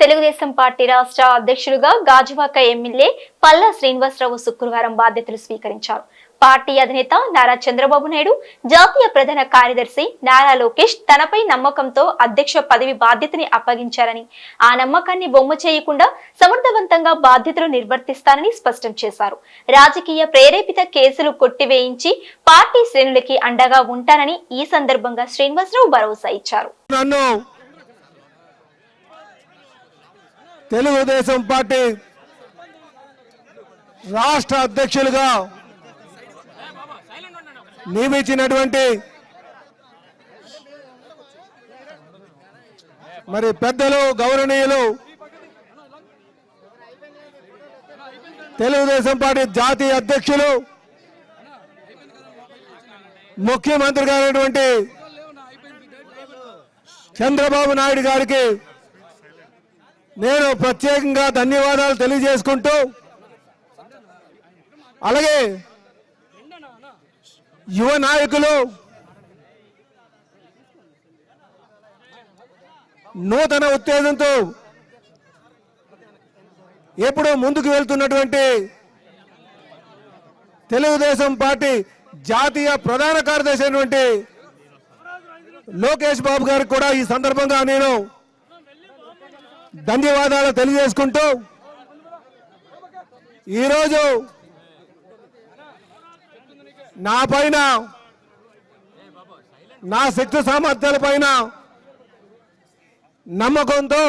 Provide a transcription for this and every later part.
Telugu Desam party రాష్ట్ర అధ్యక్షులుగా Gajuwaka MLA Palla Srinivasarao శుక్రవారం బాధ్యతలు స్వీకరించారు. పార్టీ అధినేత నారా చంద్రబాబు నాయుడు జాతీయ ప్రధాన కార్యదర్శి నారా లోకేష్ తనపై నమ్మకంతో అధ్యక్ష పదవి బాధ్యతని అప్పగించారని ఆ నమ్మకాన్ని బొమ్మ చేయకుండా సమర్థవంతంగా బాధ్యతలు నిర్వర్తిస్తానని స్పష్టం చేశారు. రాజకీయ ప్రేరేపిత కేసులు కొట్టివేయించి పార్టీ శ్రేణులకి అండగా ఉంటానని ఈ సందర్భంగా శ్రీనివాసరావు భరోసా ఇచ్చారు నన్ను తెలుగుదేశం పార్టీ రాష్ట్ర అధ్యక్షులుగా నియమించినటువంటి మరి పెద్దలు గౌరవనీయులు తెలుగుదేశం పార్టీ జాతీయ అధ్యక్షులు ముఖ్యమంత్రి గారైనటువంటి చంద్రబాబు నాయుడు గారికి నేను ప్రత్యేకంగా ధన్యవాదాలు తెలియజేసుకుంటూ అలాగే యువ నాయకులు నూతన ఉత్తేజంతో ఎప్పుడూ ముందుకు వెళ్తున్నటువంటి తెలుగుదేశం పార్టీ జాతీయ ప్రధాన కార్యదర్శి అయినటువంటి లోకేష్ బాబు గారికి కూడా ఈ సందర్భంగా నేను ధన్యవాదాలు తెలియజేసుకుంటూ ఈరోజు నా పైన నా శక్తి సామర్థ్యాల పైన నమ్మకంతో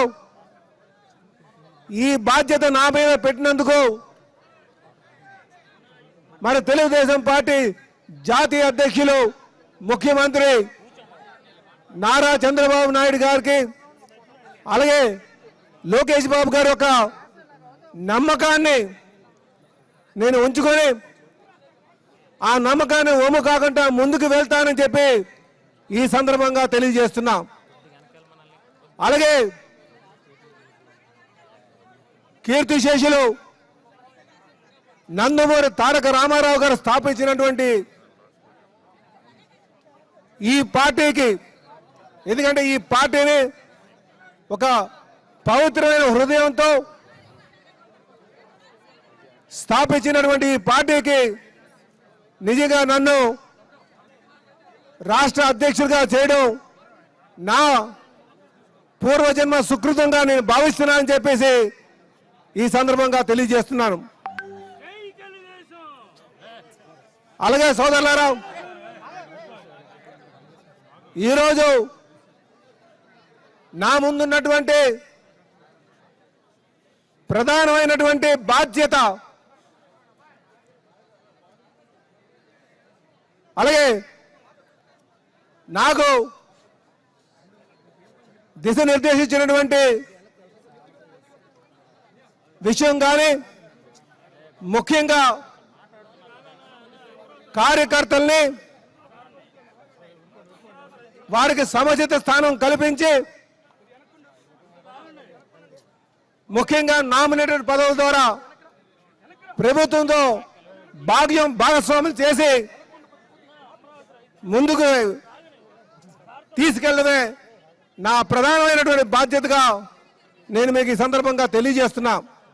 ఈ బాధ్యత నా మీద పెట్టినందుకు మన తెలుగుదేశం పార్టీ జాతీయ అధ్యక్షులు ముఖ్యమంత్రి నారా చంద్రబాబు నాయుడు గారికి అలాగే లోకేష్ బాబు గారు ఒక నమ్మకాన్ని నేను ఉంచుకొని ఆ నమ్మకాన్ని ఒమ్ము కాకుండా ముందుకు వెళ్తానని చెప్పి ఈ సందర్భంగా తెలియజేస్తున్నా. అలాగే కీర్తిశేషులు నందమూరి తారక రామారావు గారు స్థాపించినటువంటి ఈ పార్టీకి ఎందుకంటే ఈ పార్టీని ఒక పవిత్రమైన హృదయంతో స్థాపించినటువంటి ఈ పార్టీకి నిజంగా నన్ను రాష్ట్ర అధ్యక్షుడిగా చేయడం నా పూర్వజన్మ సుకృతంగా నేను భావిస్తున్నానని చెప్పేసి ఈ సందర్భంగా తెలియజేస్తున్నాను. అలాగే సోదరులారా ఈరోజు నా ముందున్నటువంటి ప్రధానమైనటువంటి బాధ్యత. అలాగే నాకు దిశ నిర్దేశించినటువంటి విషయం కానీ ముఖ్యంగా కార్యకర్తల్ని వారికి సముచిత స్థానం కల్పించి ముఖ్యంగా నామినేటెడ్ పదవుల ద్వారా ప్రభుత్వంతో భాగ్యం భాగస్వాములు చేసి ముందుకు తీసుకెళ్ళడమే నా ప్రధానమైనటువంటి బాధ్యతగా నేను మీకు ఈ సందర్భంగా తెలియజేస్తున్నా.